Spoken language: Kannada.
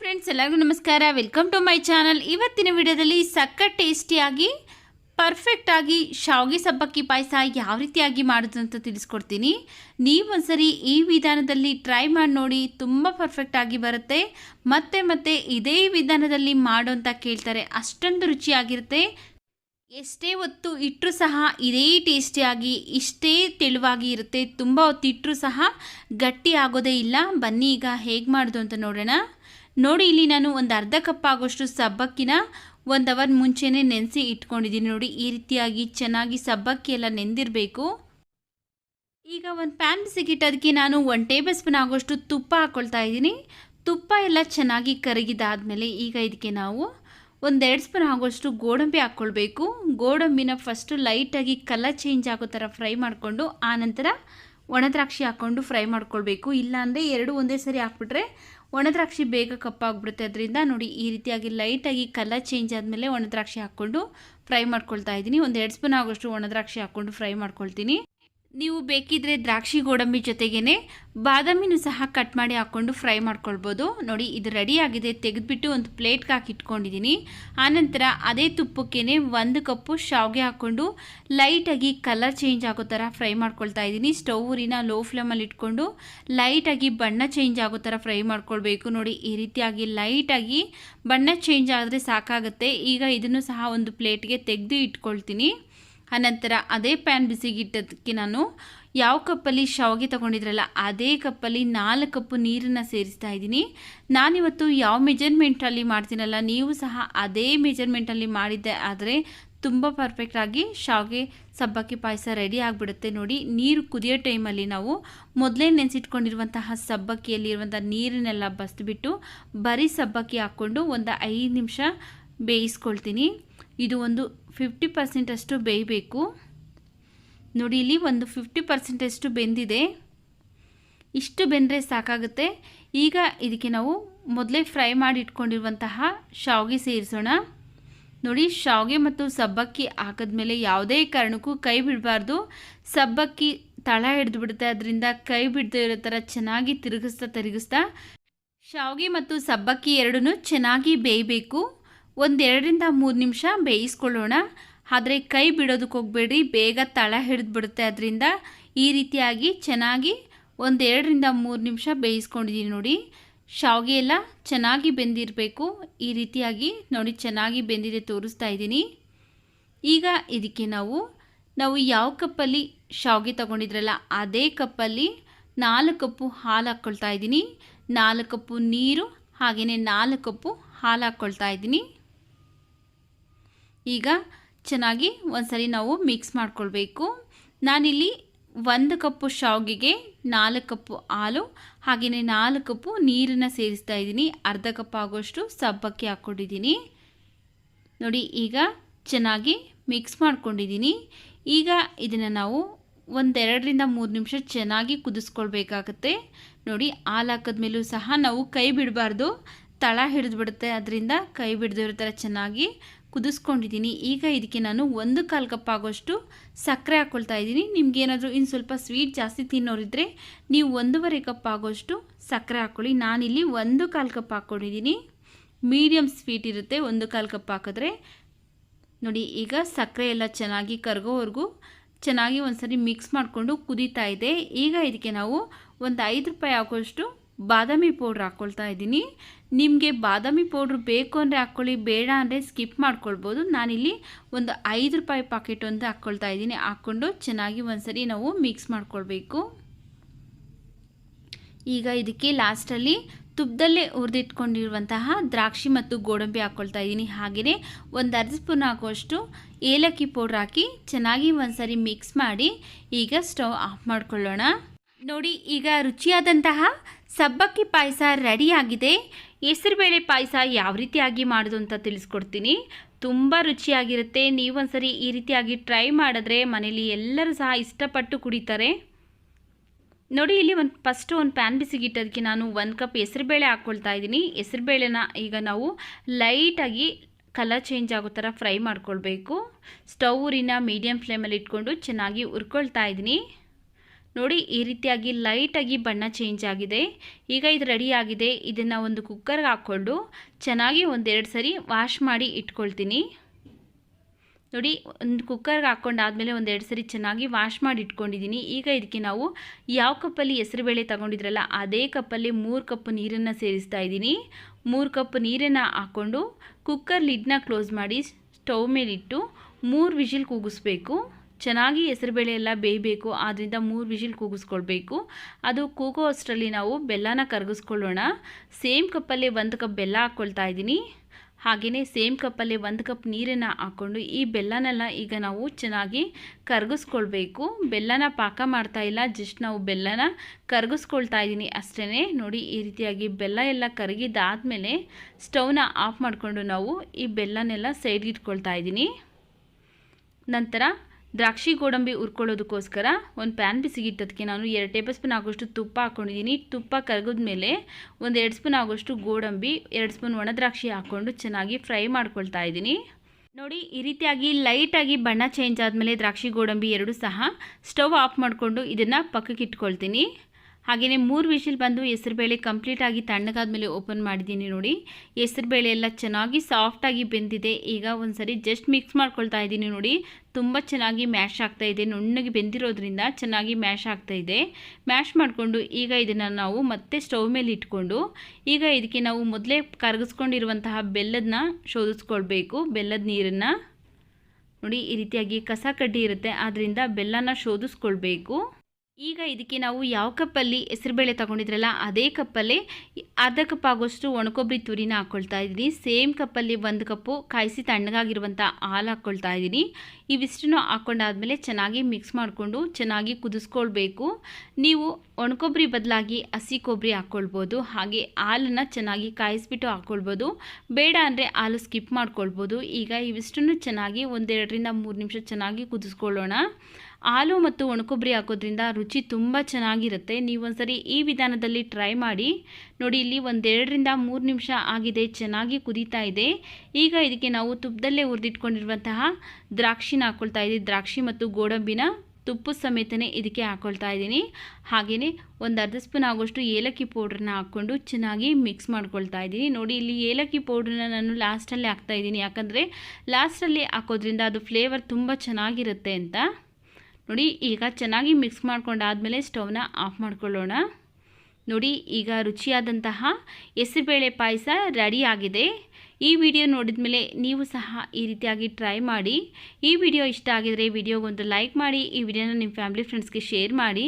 ಫ್ರೆಂಡ್ಸ್ ಎಲ್ಲರಿಗೂ ನಮಸ್ಕಾರ. ವೆಲ್ಕಮ್ ಟು ಮೈ ಚಾನಲ್ ಇವತ್ತಿನ ವಿಡಿಯೋದಲ್ಲಿ ಸಕ್ಕ ಟೇಸ್ಟಿಯಾಗಿ ಪರ್ಫೆಕ್ಟಾಗಿ ಶಾವಿಗೆ ಸಬ್ಬಕ್ಕಿ ಪಾಯಸ ಯಾವ ರೀತಿಯಾಗಿ ಮಾಡೋದು ಅಂತ ತಿಳಿಸ್ಕೊಡ್ತೀನಿ. ನೀವೊಂದ್ಸರಿ ಈ ವಿಧಾನದಲ್ಲಿ ಟ್ರೈ ಮಾಡಿ ನೋಡಿ, ತುಂಬ ಪರ್ಫೆಕ್ಟಾಗಿ ಬರುತ್ತೆ. ಮತ್ತೆ ಮತ್ತೆ ಇದೇ ವಿಧಾನದಲ್ಲಿ ಮಾಡು ಅಂತ ಕೇಳ್ತಾರೆ. ಅಷ್ಟೊಂದು ರುಚಿಯಾಗಿರುತ್ತೆ. ಎಷ್ಟೇ ಹೊತ್ತು ಇಟ್ಟರೂ ಸಹ ಇದೇ ಟೇಸ್ಟಿಯಾಗಿ ಇಷ್ಟೇ ತೆಳುವಾಗಿ ಇರುತ್ತೆ. ತುಂಬ ಹೊತ್ತು ಇಟ್ಟರೂ ಸಹ ಗಟ್ಟಿ ಆಗೋದೇ ಇಲ್ಲ. ಬನ್ನಿ ಈಗ ಹೇಗೆ ಮಾಡೋದು ಅಂತ ನೋಡೋಣ. ನೋಡಿ, ಇಲ್ಲಿ ನಾನು ಒಂದು ಅರ್ಧ ಕಪ್ ಆಗೋಷ್ಟು ಸಬ್ಬಕ್ಕಿನ ಒಂದು ಅವರ್ ಮುಂಚೆನೇ ನೆನೆಸಿ ಇಟ್ಕೊಂಡಿದ್ದೀನಿ. ನೋಡಿ, ಈ ರೀತಿಯಾಗಿ ಚೆನ್ನಾಗಿ ಸಬ್ಬಕ್ಕಿ ಎಲ್ಲ ನೆಂದಿರಬೇಕು. ಈಗ ಒಂದು ಪ್ಯಾನ್ ಬಿಸಿಗಿಟ್ಟೋದಕ್ಕೆ ನಾನು ಒಂದು ಟೇಬಲ್ ಸ್ಪೂನ್ ಆಗೋಷ್ಟು ತುಪ್ಪ ಹಾಕ್ಕೊಳ್ತಾ ಇದ್ದೀನಿ. ತುಪ್ಪ ಎಲ್ಲ ಚೆನ್ನಾಗಿ ಕರಗಿದಾದಮೇಲೆ ಈಗ ಇದಕ್ಕೆ ನಾವು ಒಂದೆರಡು ಸ್ಪೂನ್ ಆಗೋಷ್ಟು ಗೋಡಂಬಿ ಹಾಕ್ಕೊಳ್ಬೇಕು. ಗೋಡಂಬಿನ ಫಸ್ಟು ಲೈಟಾಗಿ ಕಲರ್ ಚೇಂಜ್ ಆಗೋ ಥರ ಫ್ರೈ ಮಾಡಿಕೊಂಡು ಆನಂತರ ಒಣದ್ರಾಕ್ಷಿ ಹಾಕ್ಕೊಂಡು ಫ್ರೈ ಮಾಡ್ಕೊಳ್ಬೇಕು. ಇಲ್ಲಾಂದರೆ ಎರಡು ಒಂದೇ ಸರಿ ಹಾಕ್ಬಿಟ್ರೆ ಒಣದ್ರಾಕ್ಷಿ ಬೇಗ ಕಪ್ಪಾಗ್ಬಿಡುತ್ತೆ. ಅದರಿಂದ ನೋಡಿ ಈ ರೀತಿಯಾಗಿ ಲೈಟಾಗಿ ಕಲರ್ ಚೇಂಜ್ ಆದಮೇಲೆ ಒಣದ್ರಾಕ್ಷಿ ಹಾಕ್ಕೊಂಡು ಫ್ರೈ ಮಾಡ್ಕೊಳ್ತಾ ಇದ್ದೀನಿ. ಒಂದು ಎರಡು ಸ್ಪೂನ್ ಆಗೋಷ್ಟು ಒಣದ್ರಾಕ್ಷಿ ಹಾಕ್ಕೊಂಡು ಫ್ರೈ ಮಾಡ್ಕೊಳ್ತೀನಿ. ನೀವು ಬೇಕಿದ್ರೆ ದ್ರಾಕ್ಷಿ ಗೋಡಂಬಿ ಜೊತೆಗೇ ಬಾದಾಮಿನೂ ಸಹ ಕಟ್ ಮಾಡಿ ಹಾಕ್ಕೊಂಡು ಫ್ರೈ ಮಾಡ್ಕೊಳ್ಬೋದು. ನೋಡಿ, ಇದು ರೆಡಿ ಆಗಿದೆ. ತೆಗೆದುಬಿಟ್ಟು ಒಂದು ಪ್ಲೇಟ್ಗೆ ಹಾಕಿ ಇಟ್ಕೊಂಡಿದ್ದೀನಿ ಆನಂತರ ಅದೇ ತುಪ್ಪಕ್ಕೇ ಒಂದು ಕಪ್ಪು ಶಾವಿಗೆ ಹಾಕ್ಕೊಂಡು ಲೈಟಾಗಿ ಕಲರ್ ಚೇಂಜ್ ಆಗೋ ಥರ ಫ್ರೈ ಮಾಡ್ಕೊಳ್ತಾ ಇದ್ದೀನಿ ಸ್ಟವ್ ಊರಿನ ಲೋ ಫ್ಲೇಮಲ್ಲಿ ಇಟ್ಕೊಂಡು ಲೈಟಾಗಿ ಬಣ್ಣ ಚೇಂಜ್ ಆಗೋ ಥರ ಫ್ರೈ ಮಾಡ್ಕೊಳ್ಬೇಕು. ನೋಡಿ, ಈ ರೀತಿಯಾಗಿ ಲೈಟಾಗಿ ಬಣ್ಣ ಚೇಂಜ್ ಆದರೆ ಸಾಕಾಗುತ್ತೆ. ಈಗ ಇದನ್ನು ಸಹ ಒಂದು ಪ್ಲೇಟ್ಗೆ ತೆಗೆದು ಇಟ್ಕೊಳ್ತೀನಿ. ಅನಂತರ ಅದೇ ಪ್ಯಾನ್ ಬಿಸಿಗಿಟ್ಟದಕ್ಕೆ ನಾನು ಯಾವ ಕಪ್ಪಲ್ಲಿ ಶಾವಿಗೆ ತಗೊಂಡಿದ್ರಲ್ಲ, ಅದೇ ಕಪ್ಪಲ್ಲಿ ನಾಲ್ಕು ಕಪ್ಪು ನೀರನ್ನು ಸೇರಿಸ್ತಾ ಇದ್ದೀನಿ. ನಾನಿವತ್ತು ಯಾವ ಮೆಜರ್ಮೆಂಟಲ್ಲಿ ಮಾಡ್ತೀನಲ್ಲ, ನೀವು ಸಹ ಅದೇ ಮೆಜರ್ಮೆಂಟಲ್ಲಿ ಮಾಡಿದ್ದೆ ಆದರೆ ತುಂಬ ಪರ್ಫೆಕ್ಟಾಗಿ ಶಾವಿಗೆ ಸಬ್ಬಕ್ಕಿ ಪಾಯಸ ರೆಡಿ ಆಗಿಬಿಡುತ್ತೆ ನೋಡಿ. ನೀರು ಕುದಿಯೋ ಟೈಮಲ್ಲಿ ನಾವು ಮೊದಲೇ ನೆನೆಸಿಟ್ಕೊಂಡಿರುವಂತಹ ಸಬ್ಬಕ್ಕಿಯಲ್ಲಿರುವಂಥ ನೀರನ್ನೆಲ್ಲ ಬಸ್ದುಬಿಟ್ಟು ಬರೀ ಸಬ್ಬಕ್ಕಿ ಹಾಕ್ಕೊಂಡು ಒಂದು ಐದು ನಿಮಿಷ ಬೇಯಿಸ್ಕೊಳ್ತೀನಿ. ಇದು ಒಂದು ಫಿಫ್ಟಿ ಪರ್ಸೆಂಟಷ್ಟು ಬೇಯಬೇಕು. ನೋಡಿ, ಇಲ್ಲಿ ಒಂದು ಫಿಫ್ಟಿ ಪರ್ಸೆಂಟಷ್ಟು ಬೆಂದಿದೆ. ಇಷ್ಟು ಬೆಂದರೆ ಸಾಕಾಗುತ್ತೆ. ಈಗ ಇದಕ್ಕೆ ನಾವು ಮೊದಲೇ ಫ್ರೈ ಮಾಡಿ ಇಟ್ಕೊಂಡಿರುವಂತಹ ಶಾವಿಗೆ ಸೇರಿಸೋಣ. ನೋಡಿ, ಶಾವಿಗೆ ಮತ್ತು ಸಬ್ಬಕ್ಕಿ ಹಾಕಿದ್ಮೇಲೆ ಯಾವುದೇ ಕಾರಣಕ್ಕೂ ಕೈ ಬಿಡಬಾರ್ದು. ಸಬ್ಬಕ್ಕಿ ತಳ ಹಿಡಿದು ಬಿಡುತ್ತೆ ಅದರಿಂದ ಕೈ ಬಿಡದೆ ಇರೋ ಥರ ಚೆನ್ನಾಗಿ ತಿರುಗಿಸ್ತಾ ತಿರುಗಿಸ್ತಾ, ಶಾವಿಗೆ ಮತ್ತು ಸಬ್ಬಕ್ಕಿ ಎರಡೂ ಚೆನ್ನಾಗಿ ಬೇಯಬೇಕು. ಒಂದೆರಡರಿಂದ ಮೂರು ನಿಮಿಷ ಬೇಯಿಸ್ಕೊಳ್ಳೋಣ. ಆದರೆ ಕೈ ಬಿಡೋದಕ್ಕೆ ಹೋಗಬೇಡಿ ಬೇಗ ತಳ ಹಿಡಿದು ಬಿಡುತ್ತೆ ಅದರಿಂದ. ಈ ರೀತಿಯಾಗಿ ಚೆನ್ನಾಗಿ ಒಂದೆರಡರಿಂದ ಮೂರು ನಿಮಿಷ ಬೇಯಿಸ್ಕೊಂಡಿದ್ದೀನಿ ನೋಡಿ. ಶಾವಿಗೆ ಎಲ್ಲ ಚೆನ್ನಾಗಿ ಬೆಂದಿರಬೇಕು. ಈ ರೀತಿಯಾಗಿ ನೋಡಿ ಚೆನ್ನಾಗಿ ಬೆಂದಿದೆ ತೋರಿಸ್ತಾ ಇದ್ದೀನಿ. ಈಗ ಇದಕ್ಕೆ ನಾವು ನಾವು ಯಾವ ಕಪ್ಪಲ್ಲಿ ಶಾವಿಗೆ ತೊಗೊಂಡಿದ್ರಲ್ಲ, ಅದೇ ಕಪ್ಪಲ್ಲಿ ನಾಲ್ಕು ಕಪ್ಪು ಹಾಲು ಹಾಕ್ಕೊಳ್ತಾ ಇದ್ದೀನಿ. ನಾಲ್ಕು ಕಪ್ಪು ನೀರು ಹಾಗೆಯೇ ನಾಲ್ಕು ಕಪ್ಪು ಹಾಲು ಹಾಕ್ಕೊಳ್ತಾ ಇದ್ದೀನಿ. ಈಗ ಚೆನ್ನಾಗಿ ಒಂದ್ಸರಿ ನಾವು ಮಿಕ್ಸ್ ಮಾಡ್ಕೊಳ್ಬೇಕು. ನಾನಿಲ್ಲಿ ಒಂದು ಕಪ್ಪು ಶಾವಿಗೆಗೆ ನಾಲ್ಕು ಕಪ್ಪು ಹಾಲು, ಹಾಗೆಯೇ ನಾಲ್ಕು ಕಪ್ಪು ನೀರನ್ನು ಸೇರಿಸ್ತಾ ಇದ್ದೀನಿ. ಅರ್ಧ ಕಪ್ ಆಗೋಷ್ಟು ಸಬ್ಬಕ್ಕಿ ಹಾಕ್ಕೊಂಡಿದ್ದೀನಿ. ನೋಡಿ, ಈಗ ಚೆನ್ನಾಗಿ ಮಿಕ್ಸ್ ಮಾಡ್ಕೊಂಡಿದ್ದೀನಿ. ಈಗ ಇದನ್ನು ನಾವು ಒಂದೆರಡರಿಂದ ಮೂರು ನಿಮಿಷ ಚೆನ್ನಾಗಿ ಕುದಿಸ್ಕೊಳ್ಬೇಕಾಗತ್ತೆ. ನೋಡಿ, ಹಾಲು ಹಾಕಿದ್ಮೇಲೂ ಸಹ ನಾವು ಕೈ ಬಿಡಬಾರ್ದು. ತಳ ಹಿಡಿದ್ಬಿಡುತ್ತೆ, ಅದರಿಂದ ಕೈ ಬಿಡದಿರೋ ಥರ ಚೆನ್ನಾಗಿ ಕುದಿಸ್ಕೊಂಡಿದ್ದೀನಿ. ಈಗ ಇದಕ್ಕೆ ನಾನು ಒಂದು ಕಾಲು ಕಪ್ ಆಗೋಷ್ಟು ಸಕ್ಕರೆ ಹಾಕ್ಕೊಳ್ತಾ ಇದ್ದೀನಿ. ನಿಮಗೇನಾದರೂ ಇನ್ನು ಸ್ವಲ್ಪ ಸ್ವೀಟ್ ಜಾಸ್ತಿ ತಿನ್ನೋರಿದ್ರೆ ನೀವು ಒಂದೂವರೆ ಕಪ್ ಆಗೋಷ್ಟು ಸಕ್ಕರೆ ಹಾಕ್ಕೊಳ್ಳಿ ನಾನಿಲ್ಲಿ ಒಂದು ಕಾಲು ಕಪ್ ಹಾಕ್ಕೊಂಡಿದ್ದೀನಿ ಮೀಡಿಯಮ್ ಸ್ವೀಟ್ ಇರುತ್ತೆ, ಒಂದು ಕಾಲು ಕಪ್ ಹಾಕಿದ್ರೆ. ನೋಡಿ, ಈಗ ಸಕ್ಕರೆ ಎಲ್ಲ ಚೆನ್ನಾಗಿ ಕರಗೋವರೆಗೂ ಚೆನ್ನಾಗಿ ಒಂದ್ಸರಿ ಮಿಕ್ಸ್ ಮಾಡಿಕೊಂಡು ಕುದೀತಾ ಇದೆ. ಈಗ ಇದಕ್ಕೆ ನಾವು ಒಂದು ಐದು ರೂಪಾಯಿ ಆಗೋಷ್ಟು ಬಾದಾಮಿ ಪೌಡ್ರ್ ಹಾಕ್ಕೊಳ್ತಾ ಇದ್ದೀನಿ. ನಿಮಗೆ ಬಾದಾಮಿ ಪೌಡ್ರ್ ಬೇಕು ಅಂದರೆ ಹಾಕ್ಕೊಳ್ಳಿ ಬೇಡ ಅಂದರೆ ಸ್ಕಿಪ್ ಮಾಡ್ಕೊಳ್ಬೋದು. ನಾನಿಲ್ಲಿ ಒಂದು ಐದು ರೂಪಾಯಿ ಪಾಕೆಟ್ ಒಂದು ಹಾಕ್ಕೊಳ್ತಾ ಇದ್ದೀನಿ. ಹಾಕ್ಕೊಂಡು ಚೆನ್ನಾಗಿ ಒಂದ್ಸರಿ ನಾವು ಮಿಕ್ಸ್ ಮಾಡ್ಕೊಳ್ಬೇಕು. ಈಗ ಇದಕ್ಕೆ ಲಾಸ್ಟಲ್ಲಿ ತುಪ್ಪದಲ್ಲೇ ಹುರಿದಿಟ್ಕೊಂಡಿರುವಂತಹ ದ್ರಾಕ್ಷಿ ಮತ್ತು ಗೋಡಂಬಿ ಹಾಕ್ಕೊಳ್ತಾ ಇದ್ದೀನಿ. ಹಾಗೆಯೇ ಒಂದು ಅರ್ಧ ಸ್ಪೂನ್ ಹಾಕುವಷ್ಟು ಏಲಕ್ಕಿ ಪೌಡ್ರ್ ಹಾಕಿ ಚೆನ್ನಾಗಿ ಒಂದ್ಸರಿ ಮಿಕ್ಸ್ ಮಾಡಿ ಈಗ ಸ್ಟವ್ ಆಫ್ ಮಾಡ್ಕೊಳ್ಳೋಣ. ನೋಡಿ, ಈಗ ರುಚಿಯಾದಂತಹ ಸಬ್ಬಕ್ಕಿ ಪಾಯಸ ರೆಡಿಯಾಗಿದೆ. ಹೆಸರುಬೇಳೆ ಪಾಯಸ ಯಾವ ರೀತಿಯಾಗಿ ಮಾಡೋದು ಅಂತ ತಿಳಿಸ್ಕೊಡ್ತೀನಿ. ತುಂಬ ರುಚಿಯಾಗಿರುತ್ತೆ. ನೀವೊಂದ್ಸರಿ ಈ ರೀತಿಯಾಗಿ ಟ್ರೈ ಮಾಡಿದ್ರೆ ಮನೇಲಿ ಎಲ್ಲರೂ ಸಹ ಇಷ್ಟಪಟ್ಟು ಕುಡಿತಾರೆ. ನೋಡಿ, ಇಲ್ಲಿ ಒಂದು ಫಸ್ಟು ಒಂದು ಪ್ಯಾನ್ ಬಿಸಿಗಿಟ್ಟೋದಕ್ಕೆ ನಾನು ಒಂದು ಕಪ್ ಹೆಸರುಬೇಳೆ ಹಾಕ್ಕೊಳ್ತಾ ಇದ್ದೀನಿ. ಹೆಸರುಬೇಳೆನ ಈಗ ನಾವು ಲೈಟಾಗಿ ಕಲರ್ ಚೇಂಜ್ ಆಗೋ ಥರ ಫ್ರೈ ಮಾಡ್ಕೊಳ್ಬೇಕು. ಸ್ಟೌರಿನ ಮೀಡಿಯಮ್ ಫ್ಲೇಮಲ್ಲಿ ಇಟ್ಕೊಂಡು ಚೆನ್ನಾಗಿ ಉರ್ಕೊಳ್ತಾ ಇದ್ದೀನಿ. ನೋಡಿ, ಈ ರೀತಿಯಾಗಿ ಲೈಟಾಗಿ ಬಣ್ಣ ಚೇಂಜ್ ಆಗಿದೆ. ಈಗ ಇದು ರೆಡಿ ಆಗಿದೆ. ಇದನ್ನು ಒಂದು ಕುಕ್ಕರ್ಗೆ ಹಾಕ್ಕೊಂಡು ಚೆನ್ನಾಗಿ ಒಂದೆರಡು ಸರಿ ವಾಶ್ ಮಾಡಿ ಇಟ್ಕೊಳ್ತೀನಿ. ನೋಡಿ, ಒಂದು ಕುಕ್ಕರ್ಗೆ ಹಾಕ್ಕೊಂಡಾದಮೇಲೆ ಒಂದೆರಡು ಸರಿ ಚೆನ್ನಾಗಿ ವಾಶ್ ಮಾಡಿ ಇಟ್ಕೊಂಡಿದ್ದೀನಿ. ಈಗ ಇದಕ್ಕೆ ನಾವು ಯಾವ ಕಪ್ಪಲ್ಲಿ ಹೆಸರುಬೇಳೆ ತಗೊಂಡಿದ್ರಲ್ಲ, ಅದೇ ಕಪ್ಪಲ್ಲಿ ಮೂರು ಕಪ್ ನೀರನ್ನು ಸೇರಿಸ್ತಾ ಇದ್ದೀನಿ. ಮೂರು ಕಪ್ ನೀರನ್ನು ಹಾಕ್ಕೊಂಡು ಕುಕ್ಕರ್ ಲಿಡ್ನ ಕ್ಲೋಸ್ ಮಾಡಿ ಸ್ಟವ್ ಮೇಲಿಟ್ಟು ಮೂರು ವಿಷಿಲ್ ಕೂಗಿಸ್ಬೇಕು. ಚೆನ್ನಾಗಿ ಹೆಸರುಬೇಳೆ ಎಲ್ಲ ಬೇಯಬೇಕು. ಆದ್ದರಿಂದ ಮೂರು ವಿಷಿಲ್ ಕೂಗಿಸ್ಕೊಳ್ಬೇಕು. ಅದು ಕೂಗೋ ಅಷ್ಟರಲ್ಲಿ ನಾವು ಬೆಲ್ಲನ ಕರಗಿಸ್ಕೊಳ್ಳೋಣ. ಸೇಮ್ ಕಪ್ಪಲ್ಲಿ ಒಂದು ಕಪ್ ಬೆಲ್ಲ ಹಾಕ್ಕೊಳ್ತಾ ಇದ್ದೀನಿ. ಹಾಗೆಯೇ ಸೇಮ್ ಕಪ್ಪಲ್ಲಿ ಒಂದು ಕಪ್ ನೀರನ್ನು ಹಾಕ್ಕೊಂಡು ಈ ಬೆಲ್ಲನೆಲ್ಲ ಈಗ ನಾವು ಚೆನ್ನಾಗಿ ಕರಗಿಸ್ಕೊಳ್ಬೇಕು. ಬೆಲ್ಲನ ಪಾಕ ಮಾಡ್ತಾ ಇಲ್ಲ, ಜಸ್ಟ್ ನಾವು ಬೆಲ್ಲನ ಕರಗಿಸ್ಕೊಳ್ತಾ ಇದ್ದೀನಿ ಅಷ್ಟೇ ನೋಡಿ, ಈ ರೀತಿಯಾಗಿ ಬೆಲ್ಲ ಎಲ್ಲ ಕರಗಿದಾದಮೇಲೆ ಸ್ಟವ್ನ ಆಫ್ ಮಾಡಿಕೊಂಡು ನಾವು ಈ ಬೆಲ್ಲನೆಲ್ಲ ಸೈಡ್ಗೆ ಇಟ್ಕೊಳ್ತಾ ಇದ್ದೀನಿ. ನಂತರ ದ್ರಾಕ್ಷಿ ಗೋಡಂಬಿ ಹುರ್ಕೊಳ್ಳೋದಕ್ಕೋಸ್ಕರ ಒಂದು ಪ್ಯಾನ್ ಬಿಸಿಗಿಟ್ಟದಕ್ಕೆ ನಾನು ಎರಡು ಟೇಬಲ್ ಸ್ಪೂನ್ ಆಗೋಷ್ಟು ತುಪ್ಪ ಹಾಕ್ಕೊಂಡಿದ್ದೀನಿ ತುಪ್ಪ ಕರಗಿದ ಮೇಲೆ ಒಂದು ಎರಡು ಸ್ಪೂನ್ ಆಗೋಷ್ಟು ಗೋಡಂಬಿ, ಎರಡು ಸ್ಪೂನ್ ಒಣ ದ್ರಾಕ್ಷಿ ಹಾಕ್ಕೊಂಡು ಚೆನ್ನಾಗಿ ಫ್ರೈ ಮಾಡ್ಕೊಳ್ತಾ ಇದ್ದೀನಿ ನೋಡಿ, ಈ ರೀತಿಯಾಗಿ ಲೈಟಾಗಿ ಬಣ್ಣ ಚೇಂಜ್ ಆದಮೇಲೆ ದ್ರಾಕ್ಷಿ ಗೋಡಂಬಿ ಎರಡು ಸಹ ಸ್ಟವ್ ಆಫ್ ಮಾಡಿಕೊಂಡು ಇದನ್ನು ಪಕ್ಕಕ್ಕೆ ಇಟ್ಕೊಳ್ತೀನಿ ಹಾಗೆಯೇ ಮೂರು ವಿಷಲ್ ಬಂದು ಹೆಸರುಬೇಳೆ ಕಂಪ್ಲೀಟಾಗಿ ತಣ್ಣಗಾದ್ಮೇಲೆ ಓಪನ್ ಮಾಡಿದ್ದೀನಿ ನೋಡಿ. ಹೆಸರುಬೇಳೆ ಎಲ್ಲ ಚೆನ್ನಾಗಿ ಸಾಫ್ಟಾಗಿ ಬೆಂದಿದೆ. ಈಗ ಒಂದು ಸರಿ ಜಸ್ಟ್ ಮಿಕ್ಸ್ ಮಾಡ್ಕೊಳ್ತಾ ಇದ್ದೀನಿ ನೋಡಿ. ತುಂಬ ಚೆನ್ನಾಗಿ ಮ್ಯಾಶ್ ಆಗ್ತಾ ಇದೆ. ನುಣ್ಣಗೆ ಬೆಂದಿರೋದ್ರಿಂದ ಚೆನ್ನಾಗಿ ಮ್ಯಾಶ್ ಆಗ್ತಾ ಇದೆ. ಮ್ಯಾಶ್ ಮಾಡಿಕೊಂಡು ಈಗ ಇದನ್ನು ನಾವು ಮತ್ತೆ ಸ್ಟವ್ ಮೇಲೆ ಇಟ್ಕೊಂಡು ಈಗ ಇದಕ್ಕೆ ನಾವು ಮೊದಲೇ ಕರಗಿಸ್ಕೊಂಡಿರುವಂತಹ ಬೆಲ್ಲದನ್ನ ಶೋಧಿಸ್ಕೊಳ್ಬೇಕು. ಬೆಲ್ಲದ ನೀರನ್ನು. ನೋಡಿ, ಈ ರೀತಿಯಾಗಿ ಕಸ ಕಡ್ಡಿ ಇರುತ್ತೆ. ಆದ್ದರಿಂದ ಬೆಲ್ಲನ ಶೋಧಿಸ್ಕೊಳ್ಬೇಕು. ಈಗ ಇದಕ್ಕೆ ನಾವು ಯಾವ ಕಪ್ಪಲ್ಲಿ ಹೆಸರುಬೇಳೆ ತಗೊಂಡಿದ್ರಲ್ಲ, ಅದೇ ಕಪ್ಪಲ್ಲೇ ಅರ್ಧ ಕಪ್ ಆಗೋಷ್ಟು ಒಣಕೊಬ್ಬರಿ ತುರಿನ ಹಾಕ್ಕೊಳ್ತಾ ಇದ್ದೀನಿ. ಸೇಮ್ ಕಪ್ಪಲ್ಲಿ ಒಂದು ಕಪ್ಪು ಕಾಯಿಸಿ ತಣ್ಣಗಾಗಿರುವಂಥ ಹಾಲು ಹಾಕ್ಕೊಳ್ತಾ ಇದ್ದೀನಿ. ಇವಿಷ್ಟನ್ನು ಹಾಕ್ಕೊಂಡಾದಮೇಲೆ ಚೆನ್ನಾಗಿ ಮಿಕ್ಸ್ ಮಾಡಿಕೊಂಡು ಚೆನ್ನಾಗಿ ಕುದಿಸ್ಕೊಳ್ಬೇಕು. ನೀವು ಒಣಕೊಬ್ಬರಿ ಬದಲಾಗಿ ಹಸಿ ಕೊಬ್ಬರಿ ಹಾಕ್ಕೊಳ್ಬೋದು ಹಾಗೆ ಹಾಲನ್ನು ಚೆನ್ನಾಗಿ ಕಾಯಿಸ್ಬಿಟ್ಟು ಹಾಕ್ಕೊಳ್ಬೋದು ಬೇಡ ಅಂದರೆ ಹಾಲು ಸ್ಕಿಪ್ ಮಾಡ್ಕೊಳ್ಬೋದು. ಈಗ ಇವಿಷ್ಟನ್ನು ಚೆನ್ನಾಗಿ ಒಂದೆರಡರಿಂದ ಮೂರು ನಿಮಿಷ ಚೆನ್ನಾಗಿ ಕುದಿಸ್ಕೊಳ್ಳೋಣ. ಹಾಲು ಮತ್ತು ಒಣಕೊಬ್ಬರಿ ಹಾಕೋದ್ರಿಂದ ರುಚಿ ತುಂಬ ಚೆನ್ನಾಗಿರುತ್ತೆ. ನೀವು ಸರಿ ಈ ವಿಧಾನದಲ್ಲಿ ಟ್ರೈ ಮಾಡಿ ನೋಡಿ, ಇಲ್ಲಿ ಒಂದೆರಡರಿಂದ ಮೂರು ನಿಮಿಷ ಆಗಿದೆ, ಚೆನ್ನಾಗಿ ಕುದೀತಾ ಇದೆ. ಈಗ ಇದಕ್ಕೆ ನಾವು ತುಪ್ಪದಲ್ಲೇ ಹುರಿದಿಟ್ಕೊಂಡಿರುವಂತಹ ದ್ರಾಕ್ಷಿನ ಹಾಕ್ಕೊಳ್ತಾ ಇದ್ದೀವಿ. ದ್ರಾಕ್ಷಿ ಮತ್ತು ಗೋಡಂಬಿನ ತುಪ್ಪದ ಸಮೇತನೇ ಇದಕ್ಕೆ ಹಾಕ್ಕೊಳ್ತಾ ಇದ್ದೀನಿ. ಹಾಗೆಯೇ ಒಂದು ಅರ್ಧ ಸ್ಪೂನ್ ಆಗೋಷ್ಟು ಏಲಕ್ಕಿ ಪೌಡ್ರನ್ನ ಹಾಕ್ಕೊಂಡು ಚೆನ್ನಾಗಿ ಮಿಕ್ಸ್ ಮಾಡ್ಕೊಳ್ತಾ ಇದ್ದೀನಿ. ನೋಡಿ, ಇಲ್ಲಿ ಏಲಕ್ಕಿ ಪೌಡ್ರನ್ನ ನಾನು ಲಾಸ್ಟಲ್ಲಿ ಹಾಕ್ತಾ ಇದ್ದೀನಿ. ಯಾಕಂದರೆ ಲಾಸ್ಟಲ್ಲಿ ಹಾಕೋದ್ರಿಂದ ಅದು ಫ್ಲೇವರ್ ತುಂಬ ಚೆನ್ನಾಗಿರುತ್ತೆ ಅಂತ. ನೋಡಿ, ಈಗ ಚೆನ್ನಾಗಿ ಮಿಕ್ಸ್ ಮಾಡ್ಕೊಂಡಾದಮೇಲೆ ಸ್ಟವ್ನ ಆಫ್ ಮಾಡ್ಕೊಳ್ಳೋಣ. ನೋಡಿ, ಈಗ ರುಚಿಯಾದಂತಹ ಹೆಸರುಬೇಳೆ ಪಾಯಸ ರೆಡಿ ಆಗಿದೆ. ಈ ವಿಡಿಯೋ ನೋಡಿದ ಮೇಲೆ ನೀವು ಸಹ ಈ ರೀತಿಯಾಗಿ ಟ್ರೈ ಮಾಡಿ. ಈ ವಿಡಿಯೋ ಇಷ್ಟ ಆಗಿದರೆ ವಿಡಿಯೋಗೊಂದು ಲೈಕ್ ಮಾಡಿ, ಈ ವಿಡಿಯೋನ ನಿಮ್ಮ ಫ್ಯಾಮಿಲಿ ಫ್ರೆಂಡ್ಸ್ಗೆ ಶೇರ್ ಮಾಡಿ.